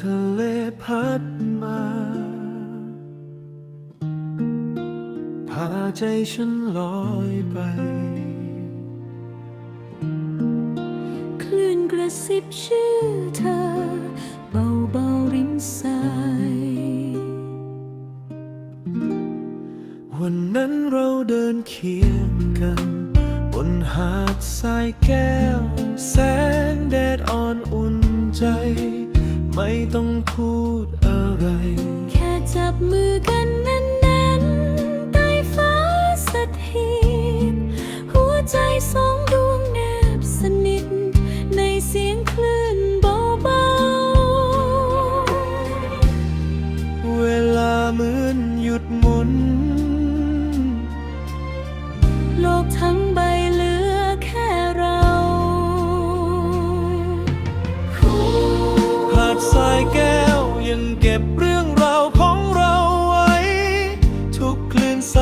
ทะเลพัดมา พาใจฉันลอยไป คลื่นกระซิบชื่อเธอ เบาๆริมสาย วันนั้นเราเดินเคียงกัน บนหาดทรายแก้ว แสงแดดอ่อนอุ่นใจ ไม่ต้องพูดอะไร แค่จับมือกันนั้น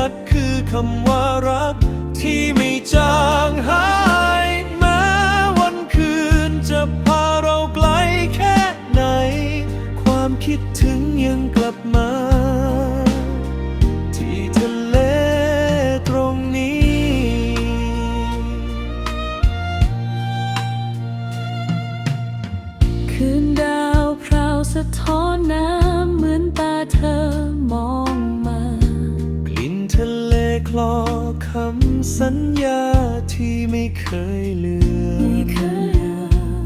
ดคือคำว่ารัก ที่ไม่จางหายแม้วันคืนจะพาเราไกลแค่ไหน ความคิดถึงยังกลับมา ที่ทะเลตรงนี้ คืนดาวพราวสะท้อนน้ำ ลคลอคำสัญญาที่ไม่เคยเลือไม่นเคย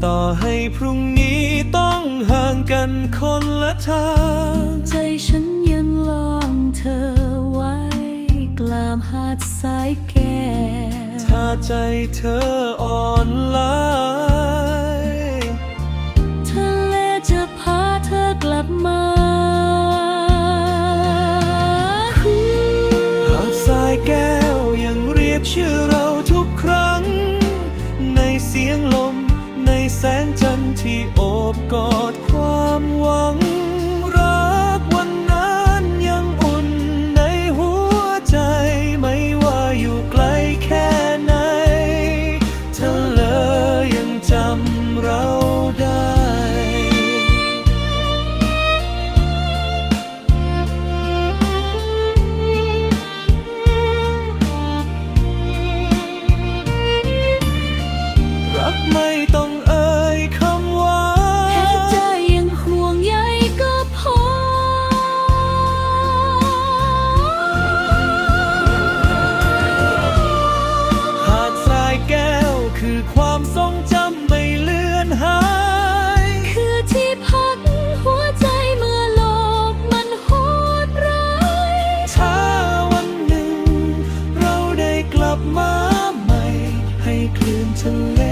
ต่อให้พรุ่งนี้ต้องห่างกันคนละทาง ใจฉันยังลองเธอไว้ กลามหาดสายแก้วถ้าใจเธออ่อนล้า เสียงลมในแสงจันทร์ที่โอบกอดความหวัง คลื่นทะเล